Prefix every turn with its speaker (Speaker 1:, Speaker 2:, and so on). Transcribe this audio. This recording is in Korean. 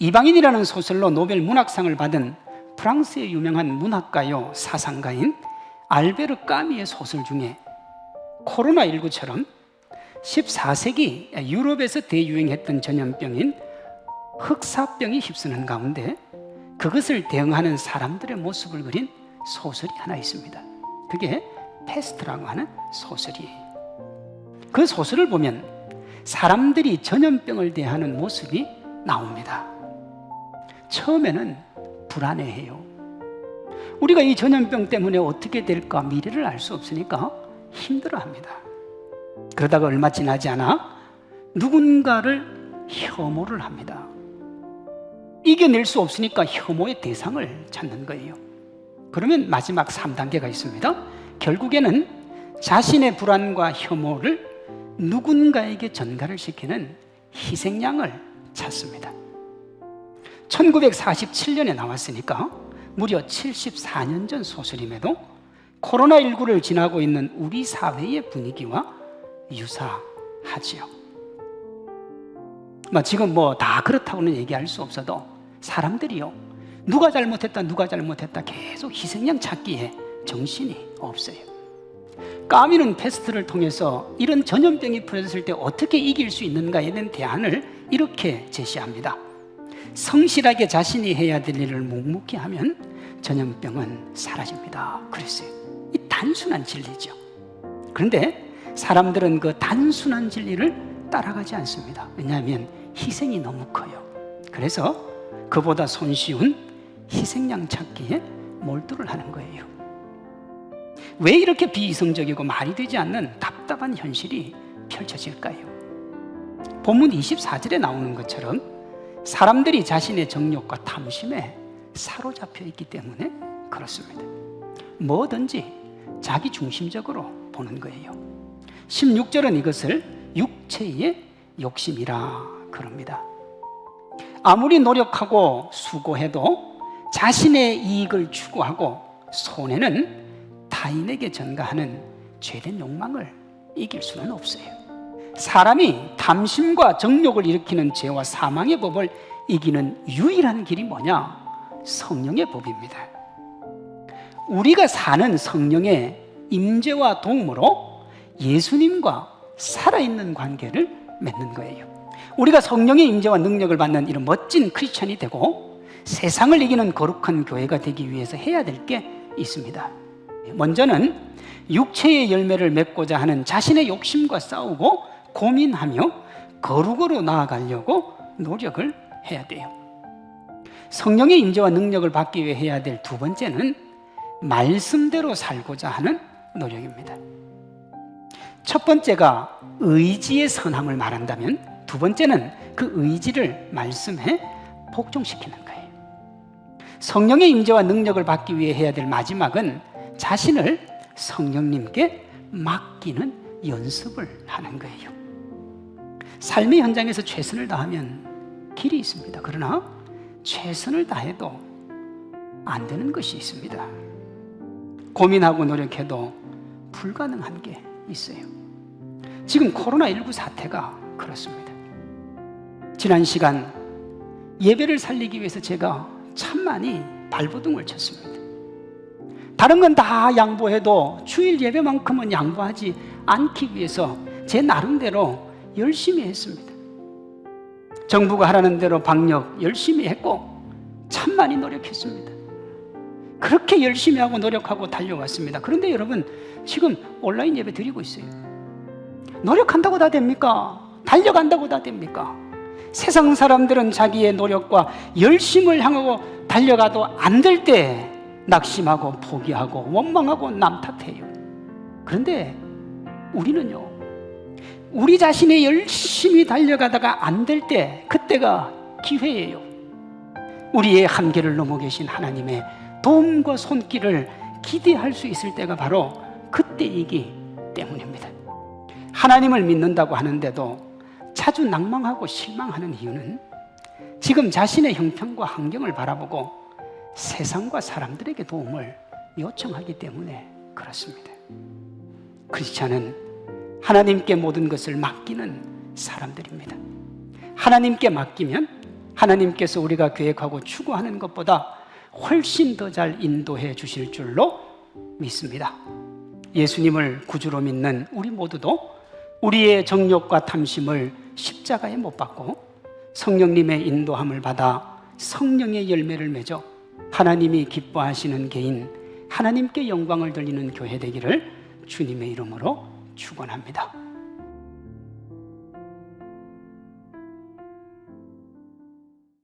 Speaker 1: 이방인이라는 소설로 노벨 문학상을 받은 프랑스의 유명한 문학가요 사상가인 알베르 까미의 소설 중에 코로나19처럼 14세기 유럽에서 대유행했던 전염병인 흑사병이 휩쓰는 가운데 그것을 대응하는 사람들의 모습을 그린 소설이 하나 있습니다. 그게 패스트라고 하는 소설이에요. 그 소설을 보면 사람들이 전염병을 대하는 모습이 나옵니다. 처음에는 불안해해요. 우리가 이 전염병 때문에 어떻게 될까 미래를 알 수 없으니까 힘들어합니다. 그러다가 얼마 지나지 않아 누군가를 혐오를 합니다. 이겨낼 수 없으니까 혐오의 대상을 찾는 거예요. 그러면 마지막 3단계가 있습니다. 결국에는 자신의 불안과 혐오를 누군가에게 전가를 시키는 희생양을 찾습니다. 1947년에 나왔으니까 무려 74년 전 소설임에도 코로나19를 지나고 있는 우리 사회의 분위기와 유사하지요. 뭐 지금 뭐 다 그렇다고는 얘기할 수 없어도 사람들이요. 누가 잘못했다, 누가 잘못했다 계속 희생양 찾기에 정신이 없어요. 까미는 패스트를 통해서 이런 전염병이 퍼졌을 때 어떻게 이길 수 있는가에 대한 대안을 이렇게 제시합니다. 성실하게 자신이 해야 될 일을 묵묵히 하면 전염병은 사라집니다. 그랬어요. 이 단순한 진리죠. 그런데 사람들은 그 단순한 진리를 따라가지 않습니다. 왜냐하면 희생이 너무 커요. 그래서 그보다 손쉬운 희생양 찾기에 몰두를 하는 거예요. 왜 이렇게 비이성적이고 말이 되지 않는 답답한 현실이 펼쳐질까요? 본문 24절에 나오는 것처럼 사람들이 자신의 정욕과 탐심에 사로잡혀 있기 때문에 그렇습니다. 뭐든지 자기 중심적으로 보는 거예요. 16절은 이것을 육체의 욕심이라 그럽니다. 아무리 노력하고 수고해도 자신의 이익을 추구하고 손해는 타인에게 전가하는 죄된 욕망을 이길 수는 없어요. 사람이 탐심과 정욕을 일으키는 죄와 사망의 법을 이기는 유일한 길이 뭐냐? 성령의 법입니다. 우리가 사는 성령의 임재와 도움으로 예수님과 살아있는 관계를 맺는 거예요. 우리가 성령의 임재와 능력을 받는 이런 멋진 크리스천이 되고 세상을 이기는 거룩한 교회가 되기 위해서 해야 될 게 있습니다. 먼저는 육체의 열매를 맺고자 하는 자신의 욕심과 싸우고 고민하며 거룩으로 나아가려고 노력을 해야 돼요. 성령의 임재와 능력을 받기 위해 해야 될 두 번째는 말씀대로 살고자 하는 노력입니다. 첫 번째가 의지의 선함을 말한다면 두 번째는 그 의지를 말씀에 복종시키는 거예요. 성령의 임재와 능력을 받기 위해 해야 될 마지막은 자신을 성령님께 맡기는 연습을 하는 거예요. 삶의 현장에서 최선을 다하면 길이 있습니다. 그러나 최선을 다해도 안 되는 것이 있습니다. 고민하고 노력해도 불가능한 게 있어요. 지금 코로나19 사태가 그렇습니다. 지난 시간 예배를 살리기 위해서 제가 참 많이 발버둥을 쳤습니다. 다른 건 다 양보해도 주일 예배만큼은 양보하지 않기 위해서 제 나름대로 열심히 했습니다. 정부가 하라는 대로 방역 열심히 했고 참 많이 노력했습니다. 그렇게 열심히 하고 노력하고 달려왔습니다. 그런데 여러분 지금 온라인 예배 드리고 있어요. 노력한다고 다 됩니까? 달려간다고 다 됩니까? 세상 사람들은 자기의 노력과 열심을 향하고 달려가도 안 될 때 낙심하고 포기하고 원망하고 남 탓해요. 그런데 우리는요, 우리 자신이 열심히 달려가다가 안 될 때 그때가 기회예요. 우리의 한계를 넘어 계신 하나님의 도움과 손길을 기대할 수 있을 때가 바로 그때이기 때문입니다. 하나님을 믿는다고 하는데도 자주 낭망하고 실망하는 이유는 지금 자신의 형편과 환경을 바라보고 세상과 사람들에게 도움을 요청하기 때문에 그렇습니다. 크리스찬은 하나님께 모든 것을 맡기는 사람들입니다. 하나님께 맡기면 하나님께서 우리가 계획하고 추구하는 것보다 훨씬 더 잘 인도해 주실 줄로 믿습니다. 예수님을 구주로 믿는 우리 모두도 우리의 정욕과 탐심을 십자가에 못 박고 성령님의 인도함을 받아 성령의 열매를 맺어 하나님이 기뻐하시는 개인, 하나님께 영광을 돌리는 교회 되기를 주님의 이름으로 축원합니다.